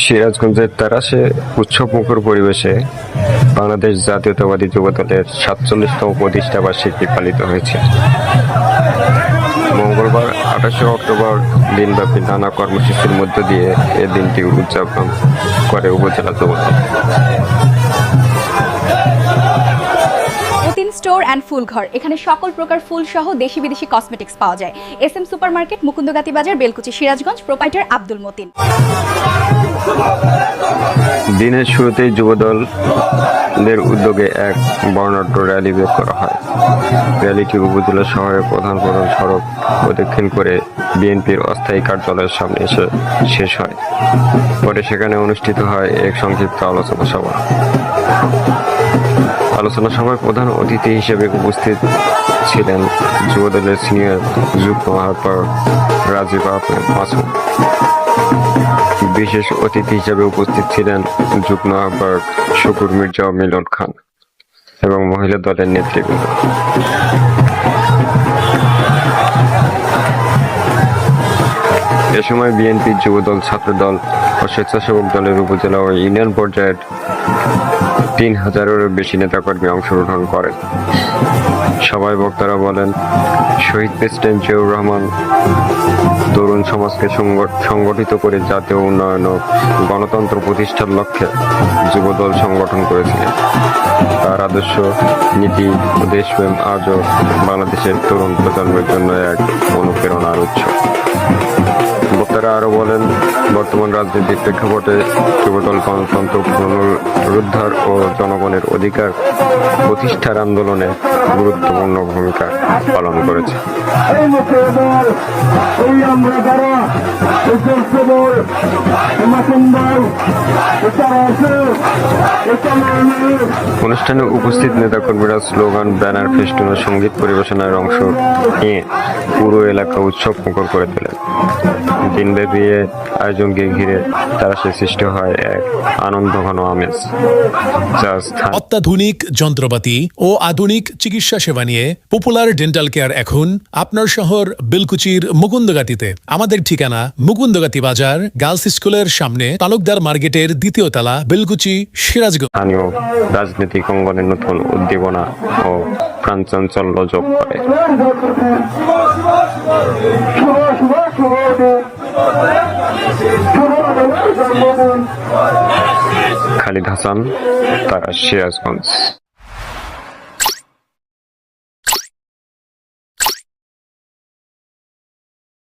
সিরাজগঞ্জের তারাসে উৎসবমুখর পরিবেশে বাংলাদেশ জাতীয়তাবাদী যুব দলের সাতচল্লিশতম প্রতিষ্ঠা বার্ষিকী পালিত হয়েছে। মঙ্গলবার আঠাশে অক্টোবর দিনব্যাপী নানা কর্মসূচির মধ্য দিয়ে এ দিনটি উদযাপন করে উপজেলা যুব দল মতিন স্টোর অ্যান্ড ফুল ঘর। এখানে সকল প্রকার ফুল সহ দেশি বিদেশি কসমেটিক্স পাওয়া যায়। S M super market Mukundagati বাজার, বেলকুচি, সিরাজগঞ্জ প্রোপাইটার আব্দুল মতিন। দিনের শুরুতেই যুবদলের উদ্যোগে এক বর্ণাঢ্য র্যালি বের করা হয়। র্যালিটি উপজেলা শহরের প্রধান প্রধান সড়ক প্রদক্ষিণ করে বিএনপির অস্থায়ী কার্যালয়ের সামনে এসে শেষ হয়। পরে সেখানে অনুষ্ঠিত হয় এক সংক্ষিপ্ত আলোচনা সভা। আলোচনা সভায় প্রধান অতিথি হিসেবে উপস্থিত ছিলেন যুবদলের সিনিয়র যুগ্ম আহ্বায়ক রাজীব আহমেদ বিশেষ অতিথি হিসেবে উপস্থিত ছিলেন যুগ্ম আহ্বায়ক শুকুর মির্জা ও মিলন খান এবং মহিলা দলের নেতৃবৃন্দ। এ সময় বিএনপি যুবদল, ছাত্রদল ও স্বেচ্ছাসেবক দলের উপজেলা ও ইউনিয়ন পর্যায়ের তিন হাজারেরও বেশি নেতাকর্মী অংশগ্রহণ করেন। সবাই বক্তারা বলেন, শহীদ প্রেসিডেন্ট জিয়াউর রহমান তরুণ সমাজকে সংগঠিত করে জাতীয় উন্নয়ন ও গণতন্ত্র প্রতিষ্ঠার লক্ষ্যে যুবদল সংগঠন করেছিলেন। তার আদর্শ নীতি ও দেশপ্রেম আজও বাংলাদেশের তরুণ প্রজন্মের জন্য এক অনুপ্রেরণার উৎস। বক্তারা আরও বলেন বর্তমান রাজনৈতিক প্রেক্ষাপটে যুবদল গণতন্ত্র পুনরুদ্ধার ও জনগণের অধিকার প্রতিষ্ঠার আন্দোলনে গুরুত্বপূর্ণ ভূমিকা পালন করেছে। তারা অনুষ্ঠানে উপস্থিত নেতাকর্মীরা স্লোগান ব্যানার ফেস্টুন ও সংগীত পরিবেশনার অংশ নিয়ে পুরো এলাকা উৎসব মুখর করে তোলেন। দিনব্যাপী আয়োজনকে ঘিরে তারা সে সৃষ্টি হয় এক আনন্দ ঘন আমেজ। অত্যাধুনিক যন্ত্রপাতি ও আধুনিক চিকিৎসা সেবা নিয়ে পপুলার ডেন্টাল কেয়ার এখন আপনার শহর বিলকুচির মুকুন্দগাতিতে। আমাদের ঠিকানা মুকুন্দগাতি বাজার গার্লস স্কুলের সামনে তালুকদার মার্কেটের দ্বিতীয় তলা বিলকুচি সিরাজগঞ্জ। স্থানীয় রাজনৈতিক অঙ্গনে নতুন উদ্দীপনা ও প্রাণচাঞ্চল্য যোগ করে খালিদ হাসান সিরাজগঞ্জ